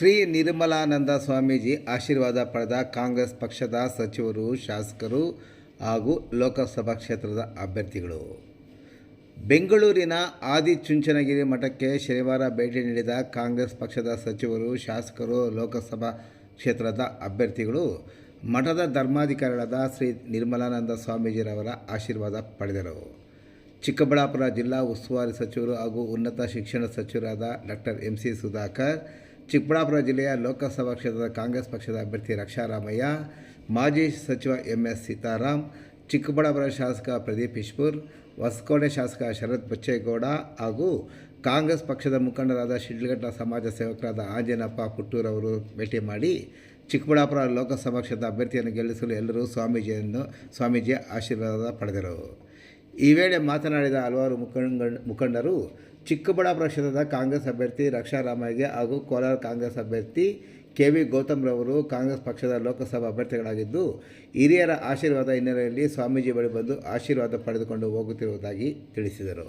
ಶ್ರೀ ನಿರ್ಮಲಾನಂದ ಸ್ವಾಮೀಜಿ ಆಶೀರ್ವಾದ ಪಡೆದ ಕಾಂಗ್ರೆಸ್ ಪಕ್ಷದ ಸಚಿವರು, ಶಾಸಕರು ಹಾಗೂ ಲೋಕಸಭಾ ಕ್ಷೇತ್ರದ ಅಭ್ಯರ್ಥಿಗಳು. ಬೆಂಗಳೂರಿನ ಆದಿಚುಂಚನಗಿರಿ ಮಠಕ್ಕೆ ಶನಿವಾರ ಭೇಟಿ ನೀಡಿದ ಕಾಂಗ್ರೆಸ್ ಪಕ್ಷದ ಸಚಿವರು, ಶಾಸಕರು, ಲೋಕಸಭಾ ಕ್ಷೇತ್ರದ ಅಭ್ಯರ್ಥಿಗಳು ಮಠದ ಧರ್ಮಾಧಿಕಾರಿಗಳಾದ ಶ್ರೀ ನಿರ್ಮಲಾನಂದ ಸ್ವಾಮೀಜಿರವರ ಆಶೀರ್ವಾದ ಪಡೆದರು. ಚಿಕ್ಕಬಳ್ಳಾಪುರ ಜಿಲ್ಲಾ ಉಸ್ತುವಾರಿ ಸಚಿವರು ಹಾಗೂ ಉನ್ನತ ಶಿಕ್ಷಣ ಸಚಿವರಾದ doctor M C Sudhakar Chikkaballapur ಜಿಲ್ಲೆಯ ಲೋಕಸಭಾ ಕ್ಷೇತ್ರದ ಕಾಂಗ್ರೆಸ್ ಪಕ್ಷದ ಅಭ್ಯರ್ಥಿ ರಕ್ಷಾರಾಮಯ್ಯ, ಮಾಜಿ ಸಚಿವ ಎಂ ಎಸ್ ಸೀತಾರಾಮ್, ಚಿಕ್ಕಬಳ್ಳಾಪುರ ಶಾಸಕ ಪ್ರದೀಪ್ ಇಶ್ಪುರ್, ಹೊಸಕೋಟೆ ಶಾಸಕ ಶರತ್ ಬಚ್ಚೇಗೌಡ ಹಾಗೂ ಕಾಂಗ್ರೆಸ್ ಪಕ್ಷದ ಮುಖಂಡರಾದ ಶಿಡ್ಲಘಟ್ಟ ಸಮಾಜ ಸೇವಕರಾದ ಆಂಜನಪ್ಪ ಪುಟ್ಟೂರವರು ಭೇಟಿ ಮಾಡಿ ಚಿಕ್ಕಬಳ್ಳಾಪುರ ಲೋಕಸಭಾ ಕ್ಷೇತ್ರದ ಅಭ್ಯರ್ಥಿಯನ್ನು ಗೆಲ್ಲಿಸಲು ಎಲ್ಲರೂ ಸ್ವಾಮೀಜಿಯನ್ನು, ಸ್ವಾಮೀಜಿಯ ಆಶೀರ್ವಾದ ಪಡೆದರು. ಈ ವೇಳೆ ಮಾತನಾಡಿದ ಹಲವಾರು ಮುಖಂಡ, ಮುಖಂಡರು ಚಿಕ್ಕಬಳ್ಳಾಪುರ ಕ್ಷೇತ್ರದ ಕಾಂಗ್ರೆಸ್ ಅಭ್ಯರ್ಥಿ ರಕ್ಷಾರಾಮಯ್ಯಗೆ ಹಾಗೂ ಕೋಲಾರ ಕಾಂಗ್ರೆಸ್ ಅಭ್ಯರ್ಥಿ ಕೆ ವಿ ಗೌತಮ್ ರವರು ಕಾಂಗ್ರೆಸ್ ಪಕ್ಷದ ಲೋಕಸಭಾ ಅಭ್ಯರ್ಥಿಗಳಾಗಿದ್ದು, ಹಿರಿಯರ ಆಶೀರ್ವಾದ ಹಿನ್ನೆಲೆಯಲ್ಲಿ ಸ್ವಾಮೀಜಿ ಬಳಿ ಬಂದು ಆಶೀರ್ವಾದ ಪಡೆದುಕೊಂಡು ಹೋಗುತ್ತಿರುವುದಾಗಿ ತಿಳಿಸಿದರು.